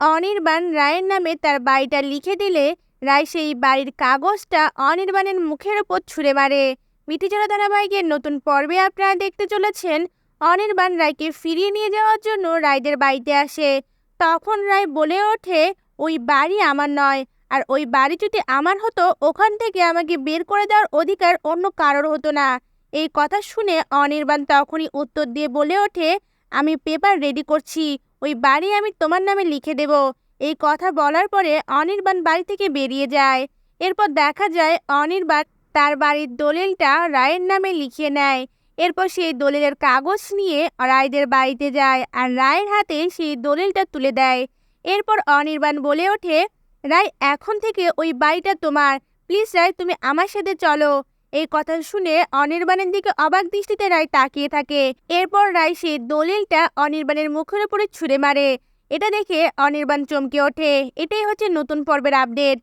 অনির্বাণ রায়ের নামে তার বাড়িটা লিখে দিলে রায় সেই বাড়ির কাগজটা অনির্বাণের মুখের ওপর ছুঁড়ে মারে। মিঠিচড়া ধারাবাহিকের নতুন পর্বে আপনারা দেখতে চলেছেন অনির্বাণ রায়কে ফিরিয়ে নিয়ে যাওয়ার জন্য রায়দের বাড়িতে আসে। তখন রায় বলে ওঠে, ওই বাড়ি আমার নয়, আর ওই বাড়ি যদি আমার হতো, ওখান থেকে আমাকে বের করে দেওয়ার অধিকার অন্য কারোর হতো না। এই কথা শুনে অনির্বাণ তখনই উত্তর দিয়ে বলে ওঠে আমি পেপার রেডি করছি। ওই বাড়ি আমি তোমার নামে লিখে দেব। এই কথা বলার পরে অনির্বাণ বাড়ি থেকে বেরিয়ে যায়। এরপর দেখা যায় অনির্বাণ তার বাড়ির দলিলটা রায়ের নামে লিখিয়ে নেয়। এরপর সেই দলিলের কাগজ নিয়ে রায়দের বাড়িতে যায় আর রায়ের হাতে সেই দলিলটা তুলে দেয়। এরপর অনির্বাণ বলে ওঠে, রায়, এখন থেকে ওই বাড়িটা তোমার। প্লিজ রায়, তুমি আমার সাথে চলো। এই কথা শুনে অনির্বাণের দিকে অবাক দৃষ্টিতে রায় তাকিয়ে থাকে। এরপর রায় সেই দলিলটা অনির্বাণের মুখের উপরে ছুঁড়ে মারে। এটা দেখে অনির্বাণ চমকে ওঠে। এটাই হচ্ছে নতুন পর্বের আপডেট।